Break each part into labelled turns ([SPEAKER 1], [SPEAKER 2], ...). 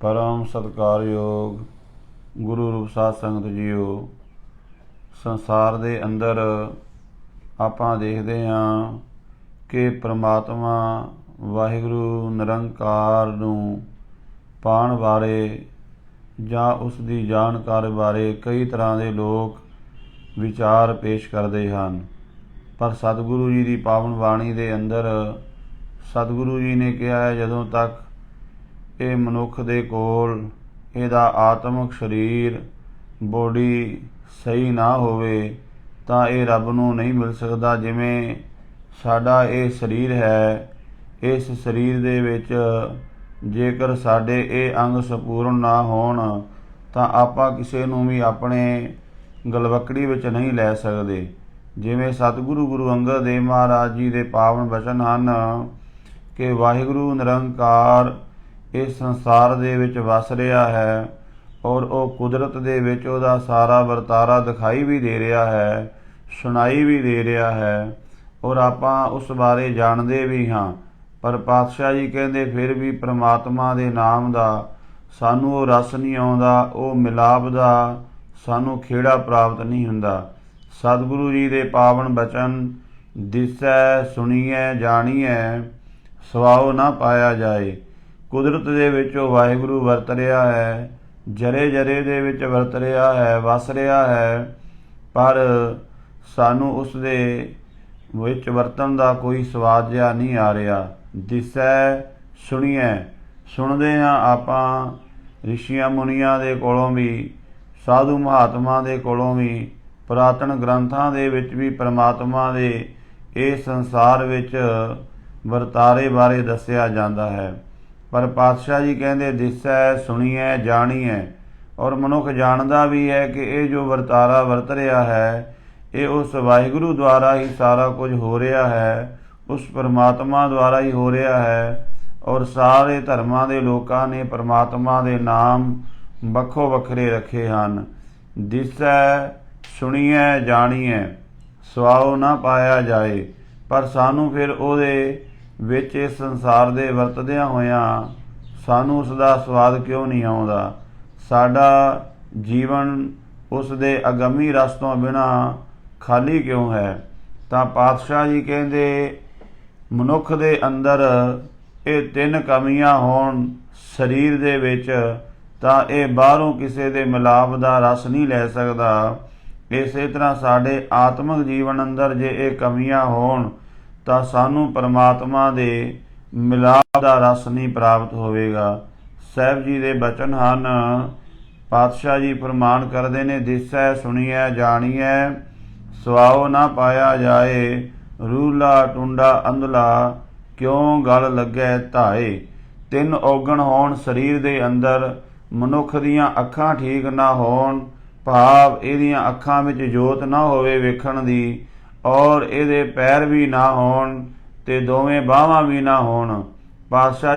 [SPEAKER 1] ਪਰਮ ਸਤਿਕਾਰਯੋਗ ਗੁਰੂ ਰੂਪ ਸਾਧ ਸੰਗਤ ਜੀਓ, ਸੰਸਾਰ ਦੇ ਅੰਦਰ ਆਪਾਂ ਦੇਖਦੇ ਹਾਂ ਕਿ ਪ੍ਰਮਾਤਮਾ ਵਾਹਿਗੁਰੂ ਨਿਰੰਕਾਰ ਨੂੰ ਪਾਣ ਬਾਰੇ ਜਾਂ ਉਸ ਦੀ ਜਾਣਕਾਰੀ ਬਾਰੇ ਕਈ ਤਰ੍ਹਾਂ ਦੇ ਲੋਕ ਵਿਚਾਰ ਪੇਸ਼ ਕਰਦੇ ਹਨ। ਪਰ ਸਤਿਗੁਰੂ ਜੀ ਦੀ ਪਾਵਨ ਬਾਣੀ ਦੇ ਅੰਦਰ ਸਤਿਗੁਰੂ ਜੀ ਨੇ ਕਿਹਾ ਹੈ, ਜਦੋਂ ਤੱਕ ਇਹ ਮਨੁੱਖ ਦੇ ਕੋਲ ਇਹਦਾ ਆਤਮਿਕ ਸਰੀਰ, ਬੋਡੀ ਸਹੀ ਨਾ ਹੋਵੇ ਤਾਂ ਇਹ ਰੱਬ ਨੂੰ ਨਹੀਂ ਮਿਲ ਸਕਦਾ ਜਿਵੇਂ ਸਾਡਾ ਇਹ ਸਰੀਰ ਹੈ। ਇਸ ਸਰੀਰ ਦੇ ਵਿੱਚ ਜੇਕਰ ਸਾਡੇ ਇਹ ਅੰਗ ਸੰਪੂਰਨ ਨਾ ਹੋਣ ਤਾਂ ਆਪਾਂ ਕਿਸੇ ਨੂੰ ਵੀ ਆਪਣੇ ਗਲਵਕੜੀ ਵਿੱਚ ਨਹੀਂ ਲੈ ਸਕਦੇ। ਜਿਵੇਂ ਸਤਿਗੁਰੂ ਗੁਰੂ ਅੰਗਦ ਦੇਵ ਮਹਾਰਾਜ ਜੀ ਦੇ ਪਾਵਨ ਬਚਨ ਹਨ ਕਿ ਵਾਹਿਗੁਰੂ ਨਿਰੰਕਾਰ ਇਸ ਸੰਸਾਰ ਦੇ ਵਿੱਚ ਵਸ ਰਿਹਾ ਹੈ ਔਰ ਉਹ ਕੁਦਰਤ ਦੇ ਵਿੱਚ ਉਹਦਾ ਸਾਰਾ ਵਰਤਾਰਾ ਦਿਖਾਈ ਵੀ ਦੇ ਰਿਹਾ ਹੈ, ਸੁਣਾਈ ਵੀ ਦੇ ਰਿਹਾ ਹੈ ਔਰ ਆਪਾਂ ਉਸ ਬਾਰੇ ਜਾਣਦੇ ਵੀ ਹਾਂ। ਪਰ ਪਾਤਸ਼ਾਹ ਜੀ ਕਹਿੰਦੇ, ਫਿਰ ਵੀ ਪ੍ਰਮਾਤਮਾ ਦੇ ਨਾਮ ਦਾ ਸਾਨੂੰ ਉਹ ਰਸ ਨਹੀਂ ਆਉਂਦਾ, ਉਹ ਮਿਲਾਪ ਦਾ ਸਾਨੂੰ ਖੇੜਾ ਪ੍ਰਾਪਤ ਨਹੀਂ ਹੁੰਦਾ। ਸਤਿਗੁਰੂ ਜੀ ਦੇ ਪਾਵਨ ਬਚਨ, ਦਿਸੈ, ਸੁਣੀਐ, ਜਾਣੀਐ ਸਵਾਉ ਨਾ ਪਾਇਆ ਜਾਏ। ਕੁਦਰਤ ਦੇ ਵਿੱਚ ਉਹ ਵਾਹਿਗੁਰੂ ਵਰਤ ਰਿਹਾ ਹੈ, ਜਰੇ ਜਰੇ ਦੇ ਵਿੱਚ ਵਰਤ ਰਿਹਾ ਹੈ, ਵਸ ਰਿਹਾ ਹੈ, ਪਰ ਸਾਨੂੰ ਉਸ ਦੇ ਵਿੱਚ ਵਰਤਨ ਦਾ ਕੋਈ ਸਵਾਦ ਜਿਹਾ ਨਹੀਂ ਆ ਰਿਹਾ। ਦਿਸੈ, ਸੁਣੀਐ, ਸੁਣਦੇ ਹਾਂ ਆਪਾਂ ਰਿਸ਼ੀਆਂ ਮੁਨੀਆਂ ਦੇ ਕੋਲੋਂ ਵੀ, ਸਾਧੂ ਮਹਾਤਮਾ ਦੇ ਕੋਲੋਂ ਵੀ, ਪੁਰਾਤਨ ਗ੍ਰੰਥਾਂ ਦੇ ਵਿੱਚ ਵੀ ਪ੍ਰਮਾਤਮਾ ਦੇ ਇਹ ਸੰਸਾਰ ਵਿੱਚ ਵਰਤਾਰੇ ਬਾਰੇ ਦੱਸਿਆ ਜਾਂਦਾ ਹੈ। ਪਰ ਪਾਤਸ਼ਾਹ ਜੀ ਕਹਿੰਦੇ, ਦਿਸੈ, ਸੁਣੀਐ, ਜਾਣੀਐ। ਔਰ ਮਨੁੱਖ ਜਾਣਦਾ ਵੀ ਹੈ ਕਿ ਇਹ ਜੋ ਵਰਤਾਰਾ ਵਰਤ ਰਿਹਾ ਹੈ, ਇਹ ਉਸ ਵਾਹਿਗੁਰੂ ਦੁਆਰਾ ਹੀ ਸਾਰਾ ਕੁਝ ਹੋ ਰਿਹਾ ਹੈ, ਉਸ ਪਰਮਾਤਮਾ ਦੁਆਰਾ ਹੀ ਹੋ ਰਿਹਾ ਹੈ। ਔਰ ਸਾਰੇ ਧਰਮਾਂ ਦੇ ਲੋਕਾਂ ਨੇ ਪਰਮਾਤਮਾ ਦੇ ਨਾਮ ਵੱਖੋ ਵੱਖਰੇ ਰੱਖੇ ਹਨ। ਦਿਸੈ, ਸੁਣੀਐ, ਜਾਣੀਐ। ਸਵਾਉ ਨਾ ਪਾਇਆ ਜਾਏ, ਪਰ ਸਾਨੂੰ ਫਿਰ ਉਹਦੇ ਵਿੱਚ ਇਸ ਸੰਸਾਰ ਦੇ ਵਰਤਦਿਆਂ ਹੋਇਆਂ ਸਾਨੂੰ ਉਸ ਦਾ ਸਵਾਦ ਕਿਉਂ ਨਹੀਂ ਆਉਂਦਾ? ਸਾਡਾ ਜੀਵਨ ਉਸ ਦੇ ਅਗੰਮੀ ਰਸ ਤੋਂ ਬਿਨਾ ਖਾਲੀ ਕਿਉਂ ਹੈ? ਤਾਂ ਪਾਤਸ਼ਾਹ ਜੀ ਕਹਿੰਦੇ, ਮਨੁੱਖ ਦੇ ਅੰਦਰ ਇਹ ਤਿੰਨ ਕਮੀਆਂ ਹੋਣ ਸਰੀਰ ਦੇ ਵਿੱਚ, ਤਾਂ ਇਹ ਬਾਹਰੋਂ ਕਿਸੇ ਦੇ ਮਿਲਾਪ ਦਾ ਰਸ ਨਹੀਂ ਲੈ ਸਕਦਾ। ਇਸੇ ਤਰ੍ਹਾਂ ਸਾਡੇ ਆਤਮਿਕ ਜੀਵਨ ਅੰਦਰ ਜੇ ਇਹ ਕਮੀਆਂ ਹੋਣ ਤਾਂ ਸਾਨੂੰ ਪਰਮਾਤਮਾ ਦੇ ਮਿਲਾਪ ਦਾ ਰਸ ਨਹੀਂ ਪ੍ਰਾਪਤ ਹੋਵੇਗਾ। ਸਹਿਬ ਜੀ ਦੇ ਬਚਨ ਹਨ, ਪਾਤਸ਼ਾਹ ਜੀ ਫਰਮਾਨ ਕਰਦੇ ਨੇ, ਦਿਸੈ, ਸੁਣੀਐ, ਜਾਣੀਐ ਸਵਾਉ ਨਾ ਪਾਇਆ ਜਾਏ, ਰੂਲਾ ਟੁੰਡਾ ਅੰਧਲਾ ਕਿਉਂ ਗਲ ਲੱਗੈ ਧਾਏ? ਤਿੰਨ ਔਗਣ ਹੋਣ ਸਰੀਰ ਦੇ ਅੰਦਰ, ਮਨੁੱਖ ਦੀਆਂ ਅੱਖਾਂ ਠੀਕ ਨਾ ਹੋਣ, ਭਾਵ ਇਹਦੀਆਂ ਅੱਖਾਂ ਵਿੱਚ ਜੋਤ ਨਾ ਹੋਵੇ ਵੇਖਣ ਦੀ ਔਰ ਇਹਦੇ ਪੈਰ ਵੀ ਨਾ ਹੋਣ ਤੇ ਦੋਵੇਂ ਬਾਹਾਂ ਵੀ ਨਾ ਹੋਣ। ਪਾਤਸ਼ਾਹ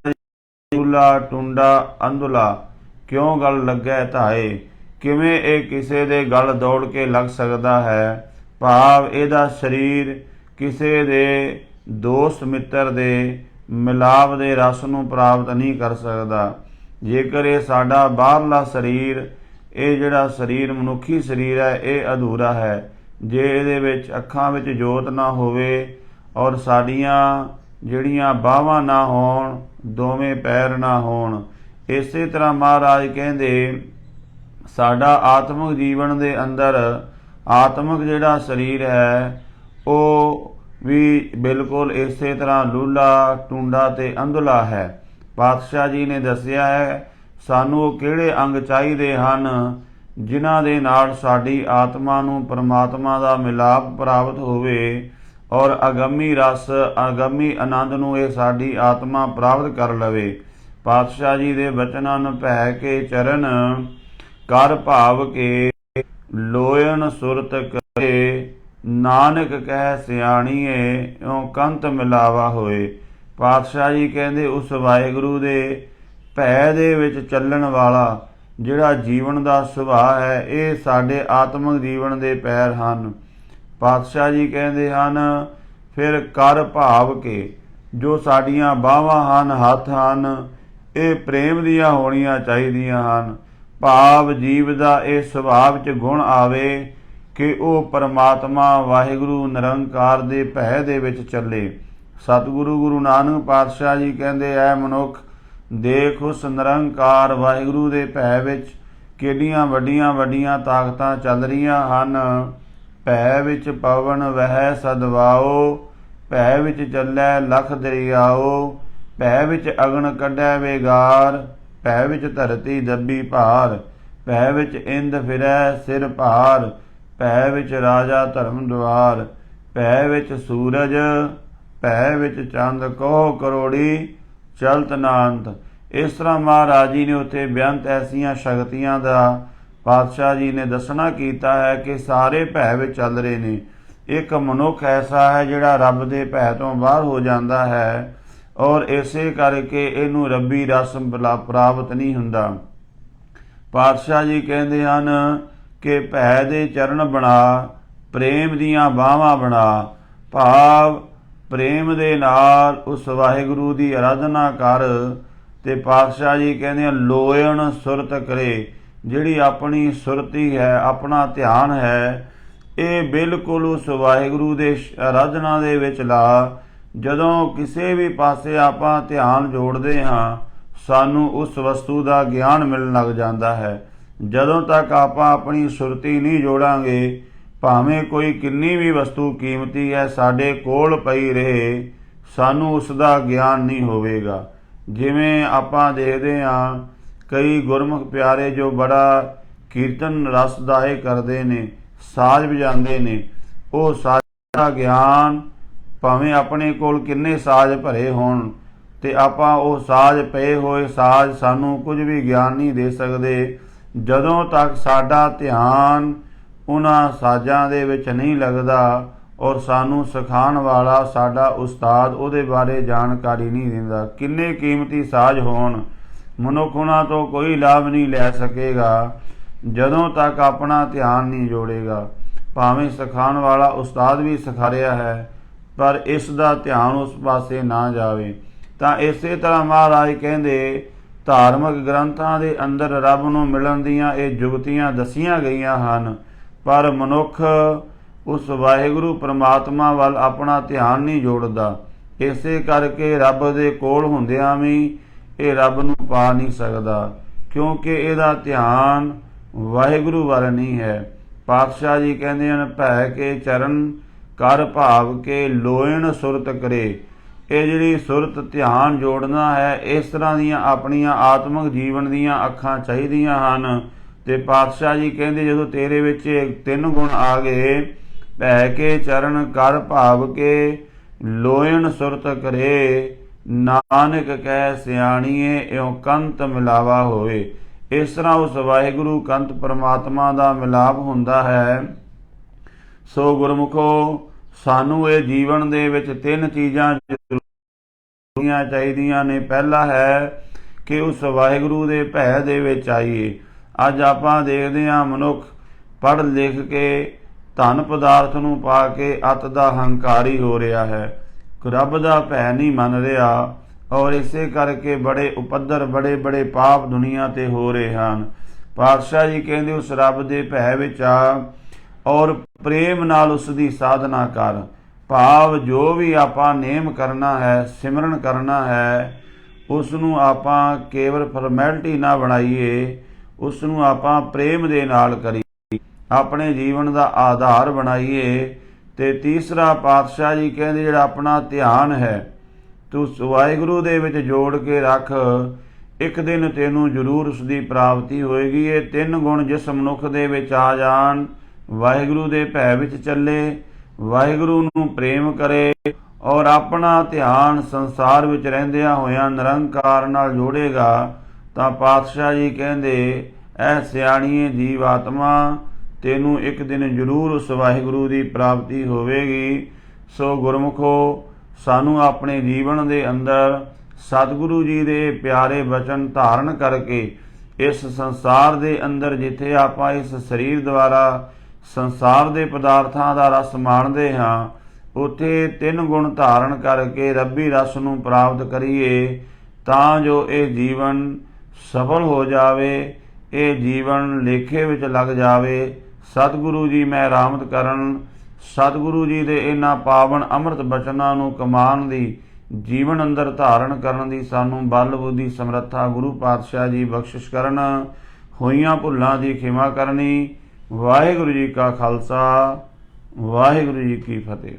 [SPEAKER 1] ਟੂਲਾ ਟੁੰਡਾ ਅੰਧੁਲਾ ਕਿਉਂ ਗਲ ਲੱਗੈ ਧਾਏ? ਕਿਵੇਂ ਇਹ ਕਿਸੇ ਦੇ ਗਲ ਦੌੜ ਕੇ ਲੱਗ ਸਕਦਾ ਹੈ? ਭਾਵ ਇਹਦਾ ਸਰੀਰ ਕਿਸੇ ਦੇ ਦੋਸਤ ਮਿੱਤਰ ਦੇ ਮਿਲਾਪ ਦੇ ਰਸ ਨੂੰ ਪ੍ਰਾਪਤ ਨਹੀਂ ਕਰ ਸਕਦਾ। ਜੇਕਰ ਇਹ ਸਾਡਾ ਬਾਹਰਲਾ ਸਰੀਰ, ਇਹ ਜਿਹੜਾ ਸਰੀਰ, ਮਨੁੱਖੀ ਸਰੀਰ ਹੈ, ਇਹ ਅਧੂਰਾ ਹੈ ਜੇ ਇਹਦੇ ਵਿੱਚ ਅੱਖਾਂ ਵਿੱਚ ਜੋਤ ਨਾ ਹੋਵੇ ਔਰ ਸਾਡੀਆਂ ਜਿਹੜੀਆਂ ਬਾਹਾਂ ਨਾ ਹੋਣ, ਦੋਵੇਂ ਪੈਰ ਨਾ ਹੋਣ, ਇਸੇ ਤਰ੍ਹਾਂ ਮਹਾਰਾਜ ਕਹਿੰਦੇ, ਸਾਡਾ ਆਤਮਿਕ ਜੀਵਨ ਦੇ ਅੰਦਰ ਆਤਮਿਕ ਜਿਹੜਾ ਸਰੀਰ ਹੈ, ਉਹ ਵੀ ਬਿਲਕੁਲ ਇਸੇ ਤਰ੍ਹਾਂ ਲੂਲਾ, ਟੁੰਡਾ ਤੇ ਅੰਧਲਾ ਹੈ। ਪਾਤਸ਼ਾਹ ਜੀ ਨੇ ਦੱਸਿਆ ਹੈ, ਸਾਨੂੰ ਉਹ ਕਿਹੜੇ ਅੰਗ ਚਾਹੀਦੇ ਹਨ? ਜਿਨ੍ਹਾਂ ਦੇ ਨਾਲ ਸਾਡੀ ਆਤਮਾ ਨੂੰ ਪਰਮਾਤਮਾ ਦਾ ਮਿਲਾਪ ਪ੍ਰਾਪਤ ਹੋਵੇ ਔਰ ਅਗੰਮੀ ਰਸ, ਅਗੰਮੀ ਆਨੰਦ ਨੂੰ ਇਹ ਸਾਡੀ ਆਤਮਾ ਪ੍ਰਾਪਤ ਕਰ ਲਵੇ। ਪਾਤਸ਼ਾਹ ਜੀ ਦੇ ਬਚਨਾਂ ਨੂੰ ਭੈ ਕੇ ਚਰਨ, ਕਰ ਭਾਵ ਕੇ ਲੋਇਨ ਸੁਰਤ ਕਰੇ। ਨਾਨਕ ਕਹਿ ਸਿਆਣੀਏ, ਇਉ ਕੰਤ ਮਿਲਾਵਾ ਹੋਏ। ਪਾਤਸ਼ਾਹ ਜੀ ਕਹਿੰਦੇ, ਉਸ ਵਾਹਿਗੁਰੂ ਦੇ ਭੈ ਦੇ ਵਿੱਚ ਚੱਲਣ ਵਾਲਾ ਜਿਹੜਾ ਜੀਵਨ ਦਾ ਸੁਭਾਅ ਹੈ, ਇਹ ਸਾਡੇ ਆਤਮਿਕ ਜੀਵਨ ਦੇ ਪੈਰ ਹਨ। ਪਾਤਸ਼ਾਹ ਜੀ ਕਹਿੰਦੇ ਹਨ, ਫਿਰ ਕਰ ਭਾਵ ਕੇ ਜੋ ਸਾਡੀਆਂ ਬਾਹਾਂ ਹਨ, ਹੱਥ ਹਨ, ਇਹ ਪ੍ਰੇਮ ਦੀਆਂ ਹੋਣੀਆਂ ਚਾਹੀਦੀਆਂ ਹਨ। ਭਾਵ ਜੀਵ ਦਾ ਇਹ ਸੁਭਾਅ 'ਚ ਗੁਣ ਆਵੇ ਕਿ ਉਹ ਪਰਮਾਤਮਾ ਵਾਹਿਗੁਰੂ ਨਿਰੰਕਾਰ ਦੇ ਭੈ ਦੇ ਵਿੱਚ ਚੱਲੇ। ਸਤਿਗੁਰੂ ਗੁਰੂ ਨਾਨਕ ਪਾਤਸ਼ਾਹ ਜੀ ਕਹਿੰਦੇ, ਐ ਮਨੁੱਖ ਦੇਖ ਉਸ ਨਿਰੰਕਾਰ ਵਾਹਿਗੁਰੂ ਦੇ ਭੈ ਵਿੱਚ ਕਿਹੜੀਆਂ ਵੱਡੀਆਂ ਵੱਡੀਆਂ ਤਾਕਤਾਂ ਚੱਲ ਰਹੀਆਂ ਹਨ? ਭੈ ਵਿੱਚ ਪਵਨ ਵਹਿ ਸਦਵਾਓ, ਭੈ ਵਿੱਚ ਚੱਲੈ ਲਖ ਦਰਿਆਓ, ਭੈ ਵਿੱਚ ਅਗਨ ਕੱਢੈ ਵੇਗਾਰ, ਭੈ ਵਿੱਚ ਧਰਤੀ ਦੱਬੀ ਭਾਰ, ਭੈ ਵਿੱਚ ਇੰਦ ਫਿਰੈ ਸਿਰ ਭਾਰ, ਭੈ ਵਿੱਚ ਰਾਜਾ ਧਰਮ ਦੁਆਰ ਭੈ ਵਿੱਚ ਸੂਰਜ, ਭੈ ਵਿੱਚ ਚੰਦ ਕੋ ਕਰੋੜੀ ਚਲਤ ਨਾਂਤ। ਇਸ ਤਰ੍ਹਾਂ ਮਹਾਰਾਜ ਜੀ ਨੇ ਉੱਥੇ ਬੇਅੰਤ ਐਸੀਆਂ ਸ਼ਕਤੀਆਂ ਦਾ ਪਾਤਸ਼ਾਹ ਜੀ ਨੇ ਦੱਸਣਾ ਕੀਤਾ ਹੈ ਕਿ ਸਾਰੇ ਭੈ ਵਿੱਚ ਚੱਲ ਰਹੇ ਨੇ। ਇੱਕ ਮਨੁੱਖ ਐਸਾ ਹੈ ਜਿਹੜਾ ਰੱਬ ਦੇ ਭੈ ਤੋਂ ਬਾਹਰ ਹੋ ਜਾਂਦਾ ਹੈ ਔਰ ਇਸੇ ਕਰਕੇ ਇਹਨੂੰ ਰੱਬੀ ਰਸ ਬਲਾ- ਪ੍ਰਾਪਤ ਨਹੀਂ ਹੁੰਦਾ। ਪਾਤਸ਼ਾਹ ਜੀ ਕਹਿੰਦੇ ਹਨ ਕਿ ਭੈ ਦੇ ਚਰਨ ਬਣਾ, ਪ੍ਰੇਮ ਦੀਆਂ ਬਾਹਾਂ ਬਣਾ, ਭਾਵ ਪ੍ਰੇਮ ਦੇ ਨਾਲ ਉਸ ਵਾਹਿਗੁਰੂ ਦੀ ਆਰਾਧਨਾ ਕਰ ਤੇ ਪਾਤਸ਼ਾਹ ਜੀ ਕਹਿੰਦੇ ਆ, ਲੋਇਣ ਸੁਰਤ ਕਰੇ, ਜਿਹੜੀ ਆਪਣੀ ਸੁਰਤੀ ਹੈ, ਆਪਣਾ ਧਿਆਨ ਹੈ, ਇਹ ਬਿਲਕੁਲ ਉਸ ਵਾਹਿਗੁਰੂ ਦੇ ਸ਼- ਆਰਾਧਨਾ ਦੇ ਵਿੱਚ ਲਾ। ਜਦੋਂ ਕਿਸੇ ਵੀ ਪਾਸੇ ਆਪਾਂ ਧਿਆਨ ਜੋੜਦੇ ਹਾਂ, ਸਾਨੂੰ ਉਸ ਵਸਤੂ ਦਾ ਗਿਆਨ ਮਿਲਣ ਲੱਗ ਜਾਂਦਾ ਹੈ। ਜਦੋਂ ਤੱਕ ਆਪਾਂ ਆਪਣੀ ਸੁਰਤੀ ਨਹੀਂ ਜੋੜਾਂਗੇ ਭਾਵੇਂ ਕੋਈ ਕਿੰਨੀ ਵੀ ਵਸਤੂ ਕੀਮਤੀ ਹੈ, ਸਾਡੇ ਕੋਲ ਪਈ ਰਹੇ, ਸਾਨੂੰ ਉਸ ਦਾ ਗਿਆਨ ਨਹੀਂ ਹੋਵੇਗਾ। ਜਿਵੇਂ ਆਪਾਂ ਦੇਖਦੇ ਹਾਂ, ਕਈ ਗੁਰਮੁਖ ਪਿਆਰੇ ਜੋ ਬੜਾ ਕੀਰਤਨ ਰਸਦਾਏ ਕਰਦੇ ਨੇ, ਸਾਜ਼ ਵਜਾਉਂਦੇ ਨੇ, ਉਹ ਸਾਜ਼ ਦਾ ਗਿਆਨ ਭਾਵੇਂ ਆਪਣੇ ਕੋਲ ਕਿੰਨੇ ਸਾਜ਼ ਭਰੇ ਹੋਣ, ਤੇ ਆਪਾਂ ਉਹ ਸਾਜ਼ ਪਏ ਹੋਏ ਸਾਜ਼ ਸਾਨੂੰ ਕੁਝ ਵੀ ਗਿਆਨ ਨਹੀਂ ਦੇ ਸਕਦੇ। ਜਦੋਂ ਤੱਕ ਸਾਡਾ ਧਿਆਨ ਉਹਨਾਂ ਸਾਜ਼ਾਂ ਦੇ ਵਿੱਚ ਨਹੀਂ ਲੱਗਦਾ ਔਰ ਸਾਨੂੰ ਸਿਖਾਉਣ ਵਾਲਾ ਸਾਡਾ ਉਸਤਾਦ ਉਹਦੇ ਬਾਰੇ ਜਾਣਕਾਰੀ ਨਹੀਂ ਦਿੰਦਾ। ਕਿੰਨੇ ਕੀਮਤੀ ਸਾਜ਼ ਹੋਣ। ਮਨੁੱਖ ਉਹਨਾਂ ਤੋਂ ਕੋਈ ਲਾਭ ਨਹੀਂ ਲੈ ਸਕੇਗਾ, ਜਦੋਂ ਤੱਕ ਆਪਣਾ ਧਿਆਨ ਨਹੀਂ ਜੋੜੇਗਾ। ਭਾਵੇਂ ਸਿਖਾਉਣ ਵਾਲਾ ਉਸਤਾਦ ਵੀ ਸਿਖਾ ਰਿਹਾ ਹੈ, ਪਰ ਇਸ ਦਾ ਧਿਆਨ ਉਸ ਪਾਸੇ ਨਾ ਜਾਵੇ। ਤਾਂ ਇਸੇ ਤਰ੍ਹਾਂ ਮਹਾਰਾਜ ਕਹਿੰਦੇ, ਧਾਰਮਿਕ ਗ੍ਰੰਥਾਂ ਦੇ ਅੰਦਰ ਰੱਬ ਨੂੰ ਮਿਲਣ ਦੀਆਂ ਇਹ ਜੁਗਤੀਆਂ ਦਸੀਆਂ ਗਈਆਂ ਹਨ। ਪਰ ਮਨੁੱਖ ਉਸ ਵਾਹਿਗੁਰੂ ਪ੍ਰਮਾਤਮਾ ਵੱਲ ਆਪਣਾ ਧਿਆਨ ਨਹੀਂ ਜੋੜਦਾ। ਇਸੇ ਕਰਕੇ ਰੱਬ ਦੇ ਕੋਲ ਹੁੰਦਿਆਂ ਵੀ ਇਹ ਰੱਬ ਨੂੰ ਪਾ ਨਹੀਂ ਸਕਦਾ, ਕਿਉਂਕਿ ਇਹਦਾ ਧਿਆਨ ਵਾਹਿਗੁਰੂ ਵੱਲ ਨਹੀਂ ਹੈ। ਪਾਤਸ਼ਾਹ ਜੀ ਕਹਿੰਦੇ ਹਨ, ਭੈ ਕੇ ਚਰਨ, ਕਰ ਭਾਵ ਕੇ ਲੋਇਣ ਸੁਰਤ ਕਰੇ। ਇਹ ਜਿਹੜੀ ਸੁਰਤ ਧਿਆਨ ਜੋੜਨਾ ਹੈ, ਇਸ ਤਰ੍ਹਾਂ ਦੀਆਂ ਆਪਣੀਆਂ ਆਤਮਿਕ ਜੀਵਨ ਦੀਆਂ ਅੱਖਾਂ ਚਾਹੀਦੀਆਂ ਹਨ। ਤੇ ਪਾਤਸ਼ਾਹ ਜੀ ਕਹਿੰਦੇ ਜਦੋਂ ਤੇਰੇ ਵਿੱਚ ਤਿੰਨ ਗੁਣ ਆ ਗਏ, ਭੈ ਕੇ ਚਰਨ ਕਰ ਭਾਵ ਕੇ ਲੋਇਣ ਸੁਰਤ ਕਰੇ, ਨਾਨਕ ਕਹਿ ਸਿਆਣੀਏ ਇਉ ਕੰਤ ਮਿਲਾਵਾ ਹੋਏ ਇਸ ਤਰ੍ਹਾਂ ਉਸ ਵਾਹਿਗੁਰੂ ਕੰਤ ਪਰਮਾਤਮਾ ਦਾ ਮਿਲਾਪ ਹੁੰਦਾ ਹੈ। ਸੋ ਗੁਰਮੁਖੋ, ਸਾਨੂੰ ਇਹ ਜੀਵਨ ਦੇ ਵਿੱਚ ਤਿੰਨ ਚੀਜ਼ਾਂ ਜ਼ਰੂਰੀਆਂ ਚਾਹੀਦੀਆਂ ਨੇ। ਪਹਿਲਾ ਹੈ ਕਿ ਉਸ ਵਾਹਿਗੁਰੂ ਦੇ ਭੈ ਦੇ ਵਿੱਚ ਆਈਏ। ਅੱਜ ਆਪਾਂ ਦੇਖਦੇ ਹਾਂ ਮਨੁੱਖ ਪੜ੍ਹ ਲਿਖ ਕੇ ਧਨ ਪਦਾਰਥ ਨੂੰ ਪਾ ਕੇ ਅਤ ਦਾ ਹੰਕਾਰੀ ਹੋ ਰਿਹਾ ਹੈ। ਰੱਬ ਦਾ ਭੈ ਨਹੀਂ ਮੰਨ ਰਿਹਾ ਔਰ ਇਸੇ ਕਰਕੇ ਬੜੇ ਉਪੱਦਰ, ਬੜੇ ਬੜੇ ਪਾਪ ਦੁਨੀਆ ਤੇ ਹੋ ਰਹੇ ਹਨ। ਪਾਤਸ਼ਾਹ ਜੀ ਕਹਿੰਦੇ ਉਸ ਰੱਬ ਦੇ ਭੈ ਵਿੱਚ ਆ ਔਰ ਪ੍ਰੇਮ ਨਾਲ ਉਸ ਦੀ ਸਾਧਨਾ ਕਰ। ਭਾਵ ਜੋ ਵੀ ਆਪਾਂ ਨੇਮ ਕਰਨਾ ਹੈ, ਸਿਮਰਨ ਕਰਨਾ ਹੈ, ਉਸ ਨੂੰ ਆਪਾਂ ਕੇਵਲ ਫਾਰਮੈਲਿਟੀ ਨਾ ਬਣਾਈਏ ਉਸ ਨੂੰ ਆਪਾਂ ਪ੍ਰੇਮ ਦੇ ਨਾਲ ਕਰੀਏ, ਆਪਣੇ ਜੀਵਨ ਦਾ ਆਧਾਰ ਬਣਾਈਏ। ਤੇ ਤੀਸਰਾ ਪਾਤਸ਼ਾਹ ਜੀ ਕਹਿੰਦੇ, ਜਿਹੜਾ ਆਪਣਾ ਧਿਆਨ ਹੈ, ਤੂੰ ਵਾਹਿਗੁਰੂ ਦੇ ਵਿੱਚ ਜੋੜ ਕੇ ਰੱਖ। ਇੱਕ ਦਿਨ ਤੈਨੂੰ ਜ਼ਰੂਰ ਉਸ ਦੀ ਪ੍ਰਾਪਤੀ ਹੋਏਗੀ। ਇਹ ਤਿੰਨ ਗੁਣ ਜਿਸ ਮਨੁੱਖ ਦੇ ਵਿੱਚ ਆ ਜਾਣ, ਵਾਹਿਗੁਰੂ ਦੇ ਭੈ ਵਿੱਚ ਚੱਲੇ, ਵਾਹਿਗੁਰੂ ਨੂੰ ਪ੍ਰੇਮ ਕਰੇ ਔਰ ਆਪਣਾ ਧਿਆਨ ਸੰਸਾਰ ਵਿੱਚ ਰਹਿੰਦਿਆਂ ਹੋਇਆਂ ਨਿਰੰਕਾਰ ਨਾਲ ਜੋੜੇਗਾ। ਤਾਂ ਪਾਤਸ਼ਾਹ ਜੀ ਕਹਿੰਦੇ, ਐ ਸਿਆਣੀਏ ਜੀਵ ਆਤਮਾ, ਤੈਨੂੰ ਇੱਕ ਦਿਨ ਜ਼ਰੂਰ ਉਸ ਵਾਹਿਗੁਰੂ ਦੀ ਪ੍ਰਾਪਤੀ ਹੋਵੇਗੀ। ਸੋ ਗੁਰਮੁਖੋ, ਸਾਨੂੰ ਆਪਣੇ ਜੀਵਨ ਦੇ ਅੰਦਰ ਸਤਿਗੁਰੂ ਜੀ ਦੇ ਪਿਆਰੇ ਵਚਨ ਧਾਰਨ ਕਰਕੇ ਇਸ ਸੰਸਾਰ ਦੇ ਅੰਦਰ ਜਿੱਥੇ ਆਪਾਂ ਇਸ ਸਰੀਰ ਦੁਆਰਾ ਸੰਸਾਰ ਦੇ ਪਦਾਰਥਾਂ ਦਾ ਰਸ ਮਾਣਦੇ ਹਾਂ, ਉਥੇ ਤਿੰਨ ਗੁਣ ਧਾਰਨ ਕਰਕੇ ਰੱਬੀ ਰਸ ਨੂੰ ਪ੍ਰਾਪਤ ਕਰੀਏ, ਤਾਂ ਜੋ ਇਹ ਜੀਵਨ ਸਫਲ ਹੋ ਜਾਵੇ, ਇਹ ਜੀਵਨ ਲੇਖੇ ਵਿੱਚ ਲੱਗ ਜਾਵੇ। ਸਤਿਗੁਰੂ ਜੀ, ਮੈਂ ਰਾਮਤ ਕਰਨ। ਸਤਿਗੁਰੂ ਜੀ ਦੇ ਇਹਨਾਂ ਪਾਵਨ ਅੰਮ੍ਰਿਤ ਬਚਨਾਂ ਨੂੰ ਕਮਾਨ ਦੀ, ਜੀਵਨ ਅੰਦਰ ਧਾਰਨ ਕਰਨ ਦੀ ਸਾਨੂੰ ਬਲ ਬੁੱਧੀ, ਸਮਰੱਥਾ, ਗੁਰੂ ਪਾਤਸ਼ਾਹ ਜੀ ਬਖਸ਼ਿਸ਼ ਕਰਨ। ਹੋਈਆਂ ਭੁੱਲਾਂ ਦੀ ਖਿਮਾ ਕਰਨੀ। ਵਾਹਿਗੁਰੂ ਜੀ ਕਾ ਖਾਲਸਾ, ਵਾਹਿਗੁਰੂ ਜੀ ਕੀ ਫਤਿਹ।